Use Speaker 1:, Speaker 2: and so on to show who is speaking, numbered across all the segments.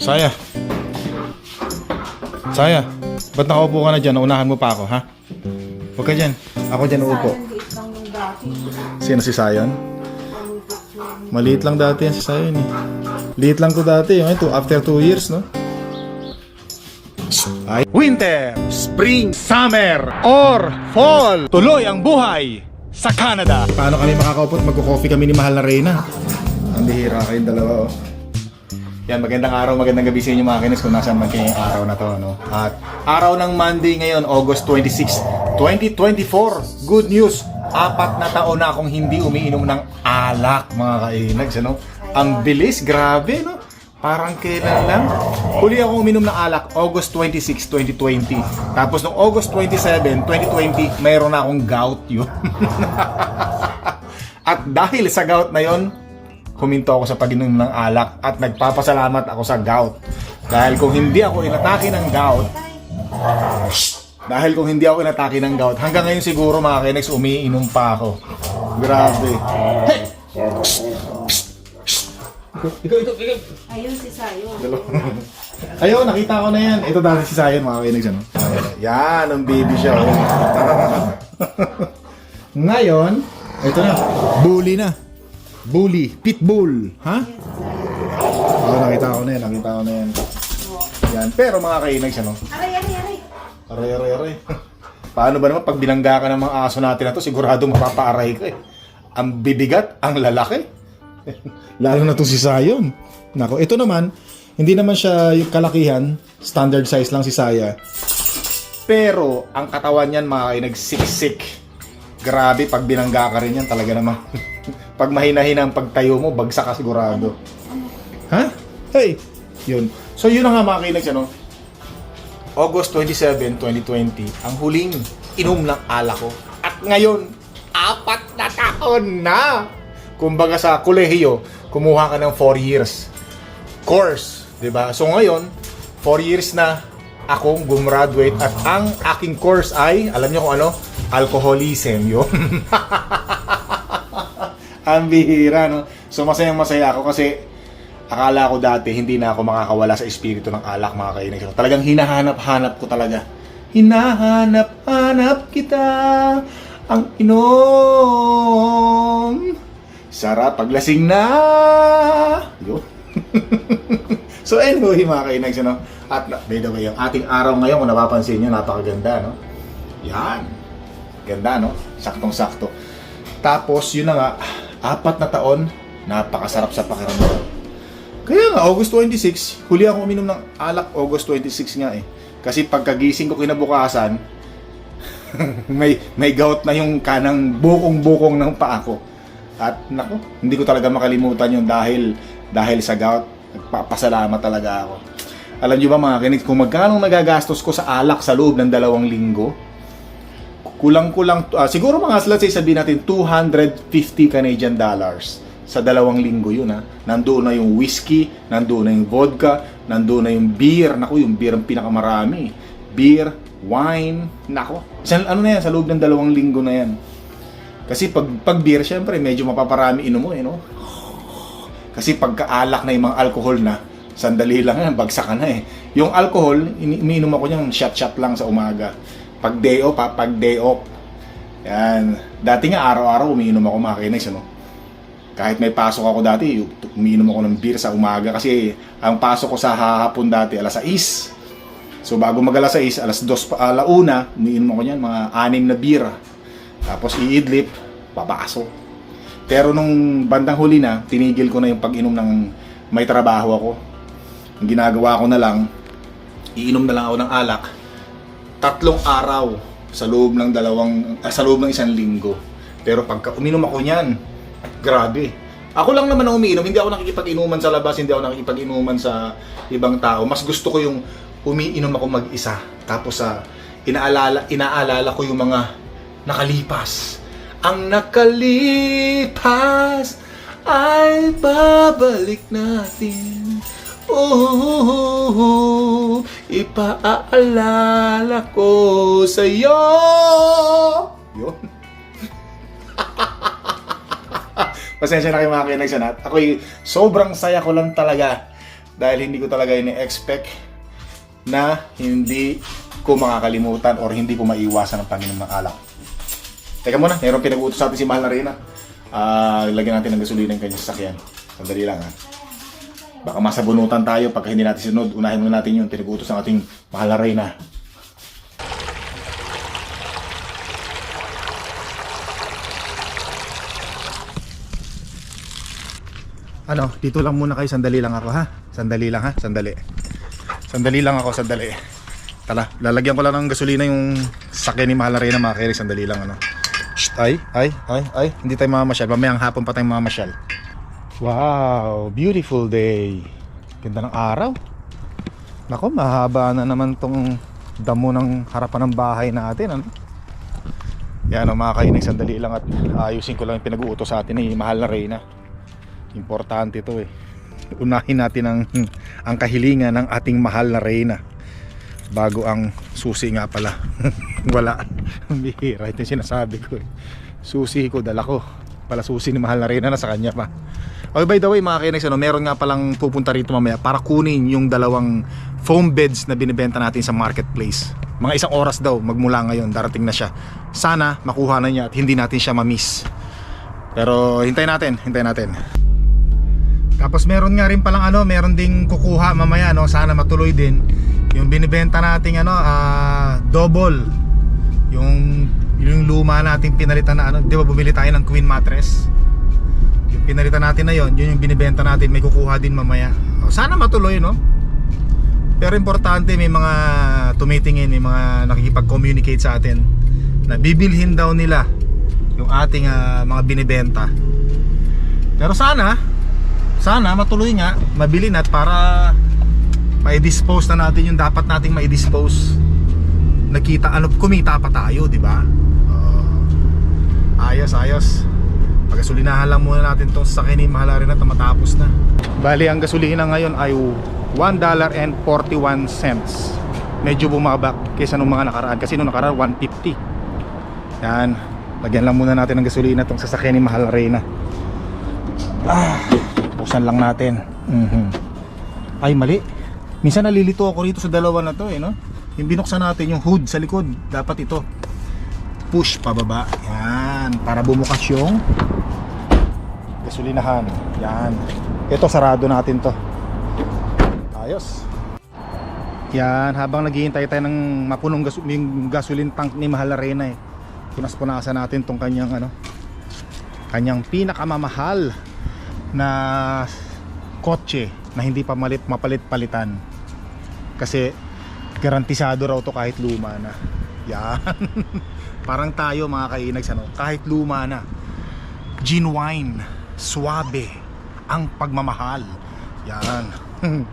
Speaker 1: Saya. Saya. Ba't nakaupo ka na dyan? Unahan mo pa ako, ha? Huwag ka dyan. Ako dyan uupo. Sino si Sayon? Maliit lang dati yan si Sayon eh. Liit lang to dati. Yung ito, after 2 years, no? Ay. Winter, Spring, Summer, or Fall. Tuloy ang buhay sa Canada. Paano kami makakaupo at magko-coffee kami ni Mahal na Reyna? Ang bihira kayong dalawa, oh. Yan, magandang araw, magandang gabi sa inyo mga kinis kung nasaan man kayo yung araw na to, no? At araw ng Monday ngayon, August 26, 2024. Good news, apat na taon na akong hindi umiinom ng alak, mga kainags, ano? Ang bilis, grabe, no? Parang kailan lang. Huli ako uminom ng alak, August 26, 2020. Tapos nung August 27, 2020, mayroon na akong gout yun. At dahil sa gout na yon, huminto ako sa pag-inom ng alak at nagpapasalamat ako sa gout. Dahil kung hindi ako inatake ng gout, dahil kung hindi ako inatake ng gout, hanggang ngayon siguro mga kinex, umiinom pa ako. Grabe. Hey! Ikaw, ikaw, ikaw.
Speaker 2: Ayun si Sayo.
Speaker 1: Ayun, nakita ko na yan. Ito dati si Sayan, mga kinex, ano? Yan, ang baby siya. oh. Ngayon, ito na. Bully na. Bully. Pitbull. Ha? Oo, nakita ko na yan. Nakita ko na yan. Yan. Pero mga kainags, ano?
Speaker 2: Aray, aray, aray.
Speaker 1: Aray, aray, aray. Paano ba naman pag binangga ka ng mga aso natin na to, sigurado mapapaaray ka eh. Ang bibigat, ang lalaki. Lalo na to si Sayon. Nako, ito naman, hindi naman siya yung kalakihan, standard size lang si Saya. Pero, ang katawan niyan mga kainag siksik. Grabe, pag binangga ka rin yan, talaga naman. pag mahina-hina ang pagtayo mo, bagsak ka sigurado. Ha? Hey! Yun. So, yun na nga mga kainag, ano? August 27, 2020, ang huling inom ng alak ko. At ngayon, apat na taon na! Kumbaga sa kolehiyo, kumuha ka ng 4 years course, 'di ba? So ngayon, 4 years na akong gumraduate at ang aking course ay, alam niyo kung ano? Alcoholism, yun. ang bihira, no? So masayang masaya ako kasi akala ko dati hindi na ako makakawala sa espiritu ng alak mga kainis. Talagang hinahanap-hanap ko talaga. Hinahanap-hanap kita ang inom. Sarap paglasing na. Yun. so anyway mga kainags, ano? At by the way, ang ating araw ngayon, kung napapansin nyo, napakaganda, no? Yan. Ganda, no? Saktong-sakto. Tapos, yun na nga, apat na taon, napakasarap sa pakiramdam. Kaya nga, August 26, huli ako uminom ng alak August 26 nga eh. Kasi pagkagising ko kinabukasan, may may gout na yung kanang bukong-bukong ng paa ko. At nako, hindi ko talaga makalimutan yun dahil dahil sa gout. Nagpapasalamat talaga ako. Alam niyo ba mga kinig, kung magkano nagagastos ko sa alak sa loob ng dalawang linggo, kulang-kulang, ah, siguro mga let's say sabihin natin 250 Canadian dollars sa dalawang linggo yun ha. Nandoon na yung whiskey, nandoon na yung vodka, nandoon na yung beer. Naku, yung beer ang pinakamarami. Beer, wine, nako. Ano na yan, sa loob ng dalawang linggo na yan. Kasi pag, pag beer, syempre, medyo mapaparami inom mo eh, no? Kasi pagkaalak na yung mga alcohol na, sandali lang yan, bagsak na eh. Yung alcohol, ini- iniinom ako niyan, shot-shot lang sa umaga. Pag day off, ha, pag day off. Yan. Dati nga, araw-araw umiinom ako mga kinex, ano? Kahit may pasok ako dati, umiinom ako ng beer sa umaga kasi ang pasok ko sa hahapon dati, alas 6. So bago mag alas 6, alas 2 pa, alauna, umiinom ako niyan, mga anim na beer. Tapos iidlip, papasok. Pero nung bandang huli na, tinigil ko na yung pag-inom ng may trabaho ako. Ang ginagawa ko na lang, iinom na lang ako ng alak. Tatlong araw sa loob ng dalawang ah, sa loob ng isang linggo. Pero pagka uminom ako niyan, grabe. Ako lang naman ang umiinom, hindi ako nakikipag-inuman sa labas, hindi ako nakikipag-inuman sa ibang tao. Mas gusto ko yung umiinom ako mag-isa. Tapos sa inaalala inaalala ko yung mga nakalipas. Ang nakalipas ay babalik natin. Oh, ipaalala ko sa iyo. Yun. Pasensya na kayo mga kinagsanat. Ako'y sobrang saya ko lang talaga dahil hindi ko talaga ini-expect na hindi ko makakalimutan or hindi ko maiwasan ang pag-inom ng alak. Teka muna, mayroong pinag-uutos sa atin si Mahal na Reyna. Ah, lagyan natin ng gasolina yung kanyang sasakyan. Sandali lang ha. Baka masabunutan tayo pagka hindi natin sinunod. Unahin muna natin yung pinag-uutos ng ating Mahal na Reyna. Ano, dito lang muna kayo, sandali lang ako ha. Sandali lang ha, sandali. Sandali lang ako, sandali. Tala, lalagyan ko lang ng gasolina yung sakyan ni Mahal na Reyna mga kairis, sandali lang ano. Shh, ay, ay, ay, ay, hindi tayo mamamasyal. Mamayang hapon pa tayo mamamasyal. Wow, beautiful day. Ganda ng araw. Nako, mahaba na naman tong damo ng harapan ng bahay natin. Ano? Yan o mga kainig, sandali lang at ayusin ko lang yung pinag-uutos sa atin ni Mahal na Reyna. Importante ito eh. Unahin natin ang, ang kahilingan ng ating mahal na Reyna. Bago ang susi nga pala. Wala. Bihira. Ito yung sinasabi ko eh. Susi ko, dala ko. Pala susi ni mahal na Reyna na sa kanya pa. Okay, by the way mga kainex, ano, meron nga palang pupunta rito mamaya para kunin yung dalawang foam beds na binibenta natin sa marketplace. Mga isang oras daw magmula ngayon, darating na siya. Sana makuha na niya at hindi natin siya ma-miss. Pero hintayin natin, hintayin natin. Tapos meron nga rin palang ano, meron ding kukuha mamaya no, sana matuloy din. Yung binibenta nating ano, ah, double. Yung yung luma nating pinalitan na ano, 'di ba bumili tayo ng queen mattress? Yung pinalitan natin na yon, yun yung binibenta natin, may kukuha din mamaya. O, sana matuloy no. Pero importante may mga tumitingin, may mga nakikipag-communicate sa atin na bibilhin daw nila yung ating ah, mga binibenta. Pero sana sana matuloy nga mabili na para ma-dispose na natin yung dapat nating ma-dispose nakita ano kumita pa tayo di ba Oo. ayos ayos pagasolinahan lang muna natin tong sakyan ni mahala rin at matapos na bali ang gasolina ngayon ay $1.41 cents medyo bumaba kaysa nung mga nakaraan kasi nung nakaraan 150 yan lagyan lang muna natin ng gasolina tong sasakyan ni Mahal Reyna ah Buksan lang natin. Mhm. Ay, mali. Minsan nalilito ako rito sa dalawa na to eh, no? Yung binuksan natin yung hood sa likod, dapat ito. Push pababa. Yan, para bumukas yung gasolinahan. Yan. Ito sarado natin to. Ayos. Yan, habang naghihintay tayo ng mapunong gas yung gasoline tank ni Mahal Arena eh. Punas-punasan natin tong kanyang ano, kanyang pinakamamahal na kotse na hindi pa malit mapalit-palitan kasi garantisado raw to kahit luma na yan parang tayo mga kainags ano kahit luma na genuine suabe ang pagmamahal. Yan.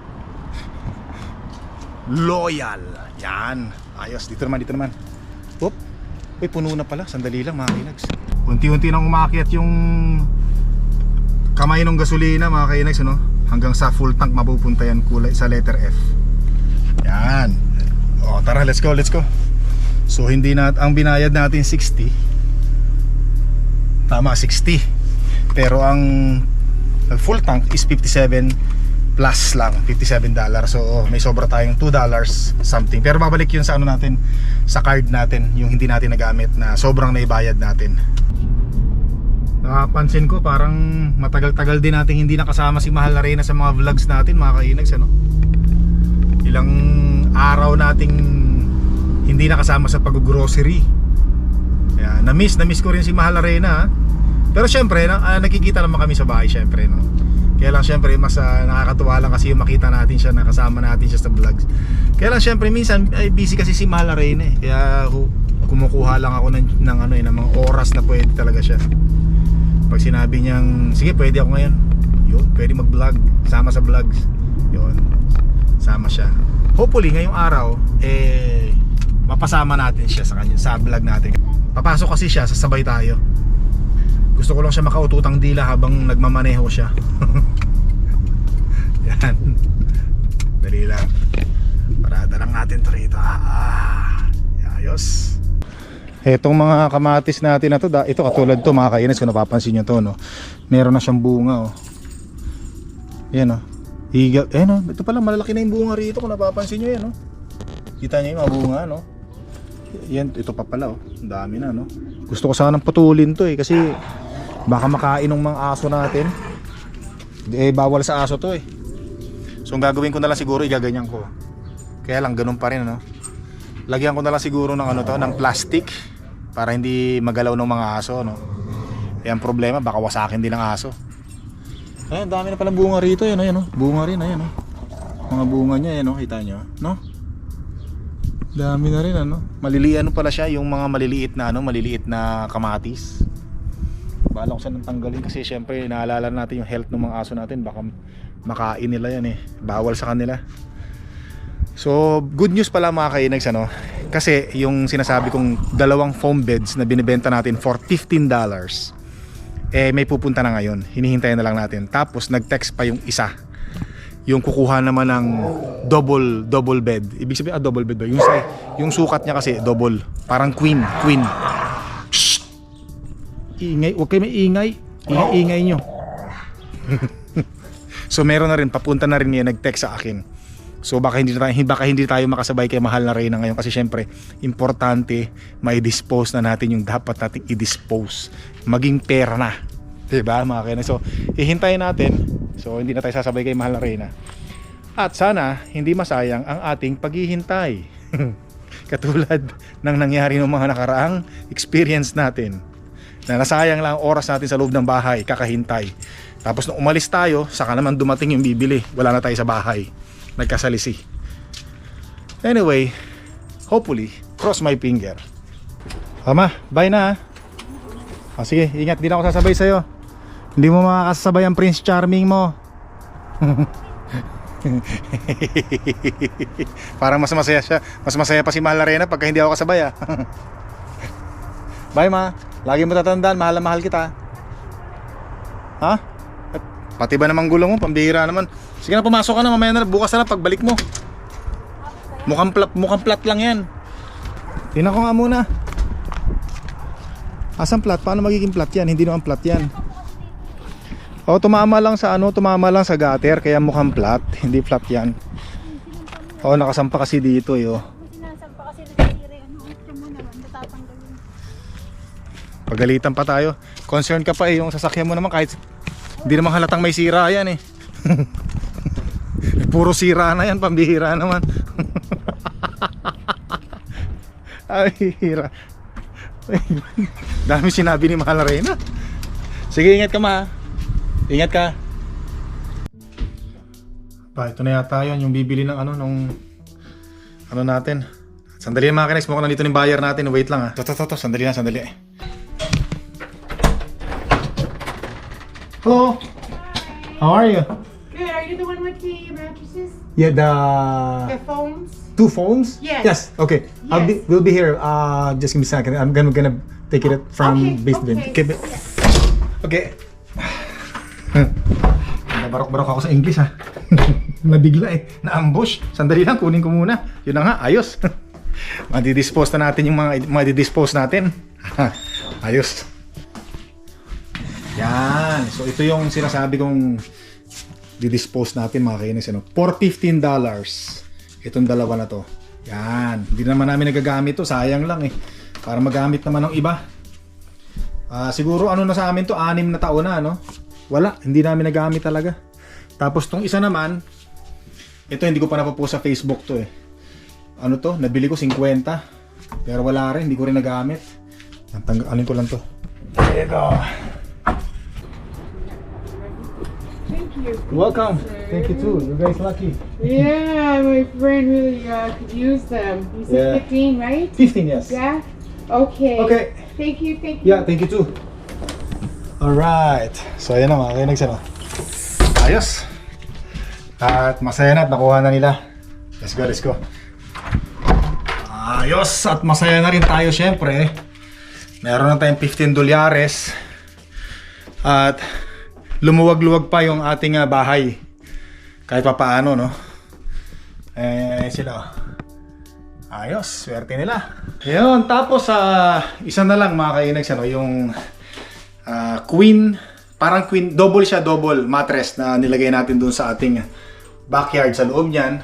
Speaker 1: Loyal. Yan. Ayos. Dito naman dito naman. Oop. Uy, puno na pala. Sandali lang mga kainags. Unti-unti nang umakyat yung kamay ng gasolina mga kainags ano? hanggang sa full tank mapupunta yan kulay sa letter F. Yan. O tara let's go let's go. So hindi na ang binayad natin 60 tama 60 pero ang full tank is 57 plus lang 57 dollars so oh, may sobra tayong 2 dollars something pero babalik yun sa ano natin sa card natin yung hindi natin nagamit na sobrang naibayad natin Napansin ko parang matagal-tagal din natin hindi nakasama si Mahal na Reyna sa mga vlogs natin mga kainags ano? Ilang araw nating hindi nakasama sa pag-grocery Kaya na-miss, na-miss ko rin si Mahal na Reyna ha? Pero syempre, na, ah, nakikita naman kami sa bahay syempre no? Kaya lang syempre mas ah, nakakatuwa lang kasi yung makita natin siya, nakasama natin siya sa vlogs. Kaya lang syempre minsan ay busy kasi si Mahal na Reyna eh. Kaya kumukuha lang ako ng, ng, ano, eh, ng mga oras na pwede talaga siya. Pag sinabi niyang sige pwede ako ngayon. Yun pwede mag vlog sama sa vlogs. Yun. Sama siya. Hopefully ngayong araw eh mapasama natin siya sa kanya sa vlog natin. Papasok kasi siya sasabay tayo gusto ko lang siya makaututang dila habang nagmamaneho siya yan dali lang parada lang natin to rito ah, ayos Etong mga kamatis natin na to, ito katulad to mga kainis kung napapansin nyo to no. Meron na siyang bunga oh. Yan oh. Higa, eh no, ito pala malalaki na yung bunga rito kung napapansin nyo yan, no? Kita nyo yung mga bunga, no? Yan, ito pa pala, oh. Dami na, no? Gusto ko sanang putulin to, eh, kasi baka makain ng mga aso natin. Eh, bawal sa aso to, eh. So, ang gagawin ko na lang siguro, igaganyan ko. Kaya lang, ganun pa rin, no? Lagyan ko na lang siguro ng ano to, ng plastic para hindi magalaw ng mga aso, no? Eh, ang problema, baka wasakin din ng aso. Ayun, dami na palang bunga rito, yun, ayun, oh. Bunga rin, ayun, oh. Mga bunga niya, yan, oh, kita nyo, no? Dami na rin, ano? Maliliit, ano pala siya, yung mga maliliit na, ano, maliliit na kamatis. Bahala ko saan tanggalin kasi syempre naalala natin yung health ng mga aso natin, baka makain nila yan eh. Bawal sa kanila. So, good news pala mga kainags ano. Kasi yung sinasabi kong dalawang foam beds na binibenta natin for $15 eh may pupunta na ngayon. Hinihintay na lang natin. Tapos nag-text pa yung isa. Yung kukuha naman ng double double bed. Ibig sabihin ah, double bed ba? Yung yung sukat niya kasi double. Parang queen, queen. Shh! Ingay, huwag kayo maingay. Ingay, ingay nyo. so meron na rin, papunta na rin niya nag-text sa akin. So baka hindi tayo baka hindi tayo makasabay kay mahal na Reyna ngayon kasi syempre importante may dispose na natin yung dapat nating i-dispose. Maging pera na. 'Di ba mga kainan? So hihintayin natin. So hindi na tayo sasabay kay mahal na Reyna. At sana hindi masayang ang ating paghihintay. Katulad ng nangyari ng mga nakaraang experience natin. Na nasayang lang ang oras natin sa loob ng bahay, kakahintay. Tapos nung umalis tayo, saka naman dumating yung bibili. Wala na tayo sa bahay nagkasalisi. Anyway, hopefully, cross my finger. Tama, bye na. ah. Ah, sige, ingat, di na ako sasabay sa'yo. Hindi mo makakasabay ang Prince Charming mo. Parang mas masaya siya. Mas masaya pa si Mahal Arena pagka hindi ako kasabay ah. Bye ma. Lagi mo tatandaan, mahal na mahal kita. Ha? At Pati ba namang gulo mo, pambihira naman. Sige na, pumasok ka na, mamaya na, bukas na pagbalik mo. Mukhang plat, mukhang plat lang yan. Tingnan ko nga muna. Asan plat? Paano magiging plat yan? Hindi naman plat yan. Oh, tumama lang sa ano, tumama lang sa gutter, kaya mukhang plat. Hindi plat yan. Oh, nakasampa kasi dito, yo.
Speaker 3: Sinasampa kasi tire, ano, mo naman, natatanggalin.
Speaker 1: Pagalitan pa tayo. Concerned ka pa eh, yung sasakyan mo naman kahit hindi naman halatang may sira yan eh. Puro sira na yan, pambihira naman. Ay, hira. Dami sinabi ni Mahal Reyna. Sige, ingat ka ma. Ingat ka. Pa, ito na yata yun, yung bibili ng ano, nung ano natin. Sandali na mga kinex, mukhang nandito yung buyer natin. Wait lang ah. To, to, to, to. Sandali na, sandali. Hello. How are you?
Speaker 2: Good. Are you the one with the mattresses?
Speaker 1: Yeah, the
Speaker 2: The foams?
Speaker 1: two phones.
Speaker 2: Yes.
Speaker 1: Yes. Okay. I'll be.
Speaker 2: Yes.
Speaker 1: We'll be here. Uh, just give me a second. I'm gonna gonna take it from
Speaker 2: Okay,
Speaker 1: basement.
Speaker 2: okay.
Speaker 1: Okay. Okay. Nabarok-barok ako sa English ha. Nabigla eh. Na-ambush. Sandali lang, kunin ko muna. Yun na nga, ayos. Madidispose na natin yung mga madidispose natin. ayos. Yan. So ito yung sinasabi kong didispose natin mga kainis. Ano? For $15. Itong dalawa na to. Yan. Hindi naman namin nagagamit to. Sayang lang eh. Para magamit naman ng iba. Ah, siguro ano na sa amin to, anim na taon na, no? Wala, hindi namin nagamit talaga. Tapos tong isa naman, ito hindi ko pa napopost sa Facebook to eh. Ano to? Nabili ko 50. Pero wala rin, hindi ko rin nagamit. Tang alin ko lang to. Ito.
Speaker 2: Thank you.
Speaker 1: Welcome. Thank you too. You guys lucky.
Speaker 2: Yeah, my friend really uh, could use them. You said
Speaker 1: Yeah.
Speaker 2: 15, right?
Speaker 1: 15 yes.
Speaker 2: Yeah? Okay.
Speaker 1: Okay.
Speaker 2: Thank you, thank you.
Speaker 1: Yeah, thank you too. Alright. So ayan na mga kinags ano. Ayos. At masaya na at nakuha na nila. Let's go, let's go. Ayos. At masaya na rin tayo syempre. Meron na tayong 15 dolyares. At lumuwag-luwag pa yung ating ah, bahay. Kahit pa paano, no? Eh, sila. oh. Ayos, swerte nila. Ayun, tapos sa isa na lang mga kainags, ano, yung ah, queen, parang queen, double siya, double mattress na nilagay natin dun sa ating backyard sa loob niyan.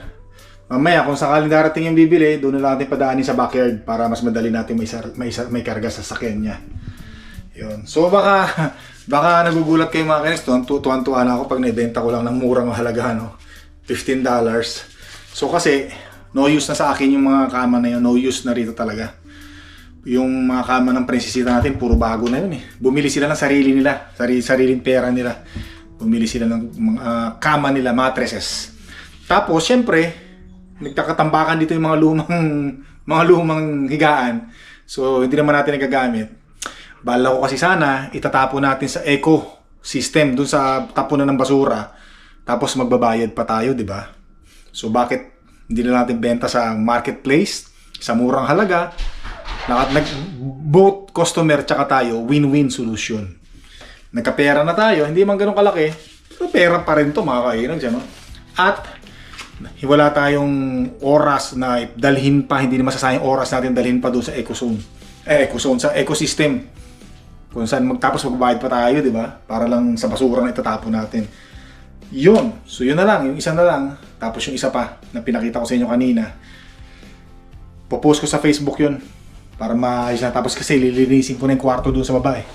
Speaker 1: Mamaya, kung sakaling darating yung bibili, doon na lang natin padaanin sa backyard para mas madali natin may, sar- may, sar- may karga sa sakyan niya. Yun. So baka, baka nagugulat kayo mga kinis, tuwan- tuwan-tuwa na ako pag naibenta ko lang ng murang halaga, no? $15. So kasi, no use na sa akin yung mga kama na yun, no use na rito talaga. Yung mga kama ng prinsesita natin, puro bago na yun eh. Bumili sila ng sarili nila, sarili, sariling pera nila. Bumili sila ng mga ah, kama nila, mattresses. Tapos, syempre, nagkakatambakan dito yung mga lumang mga lumang higaan. So, hindi naman natin nagagamit. Bala ko kasi sana, itatapo natin sa eco system dun sa tapunan ng basura. Tapos magbabayad pa tayo, di ba? So, bakit hindi na natin benta sa marketplace sa murang halaga? Naka, nag, both customer tsaka tayo, win-win solution. Nagkapera na tayo, hindi man ganun kalaki, pero pera pa rin to mga kainan siya, no? At wala tayong oras na dalhin pa, hindi na masasayang oras natin dalhin pa doon sa ecozone. Eh, ecozone, sa ecosystem. Kung saan magtapos magbayad pa tayo, di ba? Para lang sa basura na itatapon natin. Yun. So yun na lang, yung isa na lang. Tapos yung isa pa na pinakita ko sa inyo kanina. Popost ko sa Facebook yun. Para maayos na. Tapos kasi lilinisin ko na yung kwarto doon sa baba eh.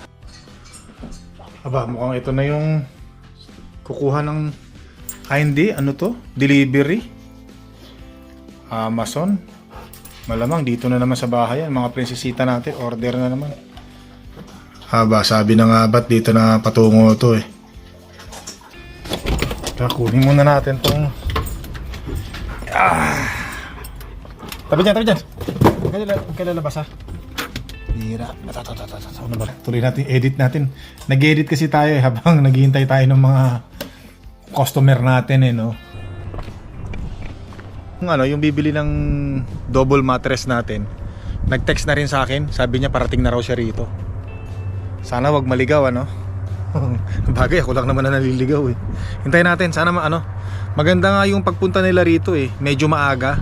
Speaker 1: Aba, mukhang ito na yung kukuha ng Ah, hindi. Ano to? Delivery? Amazon? Malamang dito na naman sa bahay yan. Mga prinsesita natin. Order na naman. Haba, sabi na nga ba't dito na patungo to eh. Kaya muna natin tong... Ah! Tabi dyan, tabi dyan! Huwag ka huwag ka lalabas ha. Hira. Ano ba? Tuloy natin, edit natin. Nag-edit kasi tayo eh, habang naghihintay tayo ng mga customer natin eh, no? Yung ano, yung bibili ng double mattress natin, nag-text na rin sa akin, sabi niya parating na raw siya rito. Sana wag maligaw, ano? Bagay, ako lang naman na naliligaw eh. Hintayin natin, sana ma- ano, maganda nga yung pagpunta nila rito eh, medyo maaga.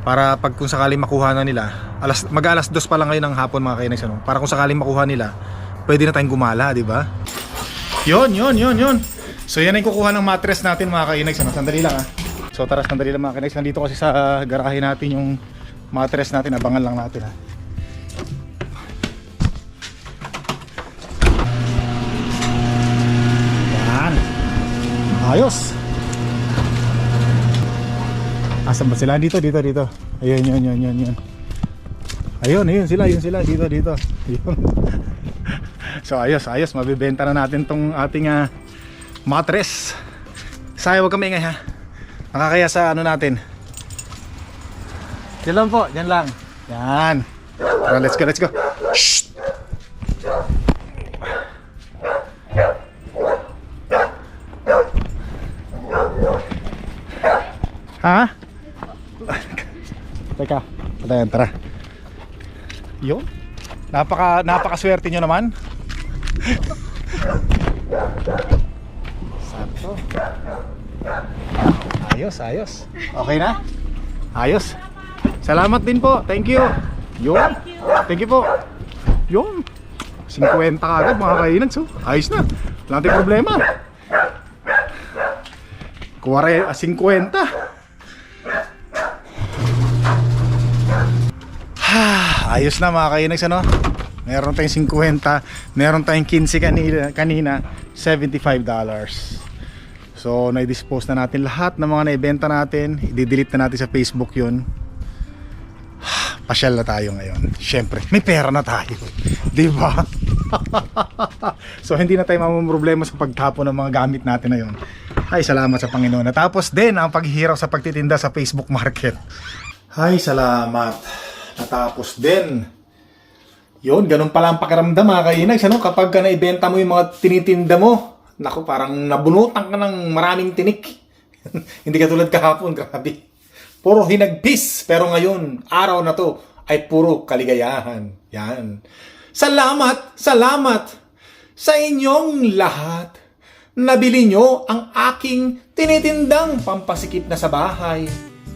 Speaker 1: Para pag kung sakaling makuha na nila, alas, mag alas dos pa lang ngayon ng hapon mga kainex, ano? Para kung sakaling makuha nila, pwede na tayong gumala, di ba? Yon, yon, yon, yon. So yan ang kukuha ng mattress natin mga kainex. Ano? Sandali lang ha. So tara, sandali lang mga kainex. Nandito kasi sa garahe natin yung mattress natin. Abangan lang natin ha. Yan. Ayos. Asan ba sila? Dito, dito, dito. Ayun, yun, yun, yun, yun. Ayun, ayun sila, yun sila. Dito, dito. Ayun. So ayos, ayos. Mabibenta na natin tong ating ah, mattress. Sayang wag kami ingay ha. Nakakaya sa ano natin. Diyan lang po, diyan lang. Yan. Tara, let's go, let's go. Shh! Ha? Teka, patayan, tara. Yun. Napaka napakaswerte nyo naman. Sakto. Ayos, ayos. Okay na? Ayos. Salamat din po. Thank you. Yun. Thank you po. Yun. 50 agad mga kainag. So, ayos na. Wala tayong problema. Kuware, ah, 50. Ayos na mga kainags ano? Meron tayong 50, meron tayong 15 kanina, kanina $75. So, na-dispose na natin lahat ng mga naibenta natin. I-delete na natin sa Facebook yun. Pasyal na tayo ngayon. Siyempre, may pera na tayo. Di ba? so, hindi na tayo mamumroblema sa pagtapon ng mga gamit natin na yun. Ay, salamat sa Panginoon. Natapos din ang paghihirap sa pagtitinda sa Facebook Market. Ay, salamat. Natapos din. Yun, ganun pala ang pakiramdam mga kainags. Ano? Kapag ka naibenta mo yung mga tinitinda mo, naku, parang nabunutan ka ng maraming tinik. Hindi ka tulad kahapon, grabe. Puro hinagpis. Pero ngayon, araw na to, ay puro kaligayahan. Yan. Salamat, salamat sa inyong lahat. Nabili nyo ang aking tinitindang pampasikip na sa bahay.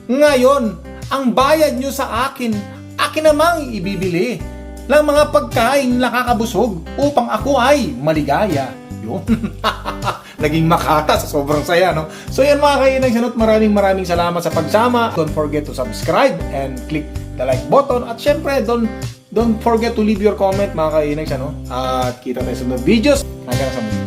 Speaker 1: Ngayon, ang bayad nyo sa akin, akin namang ibibili ng mga pagkain nakakabusog upang ako ay maligaya. Yun. naging makata sa sobrang saya, no? So yan mga kainags, ano, at maraming maraming salamat sa pagsama. Don't forget to subscribe and click the like button. At syempre, don't, don't forget to leave your comment mga kainags, ano? At kita tayo sa mga videos. Hanggang sa muli.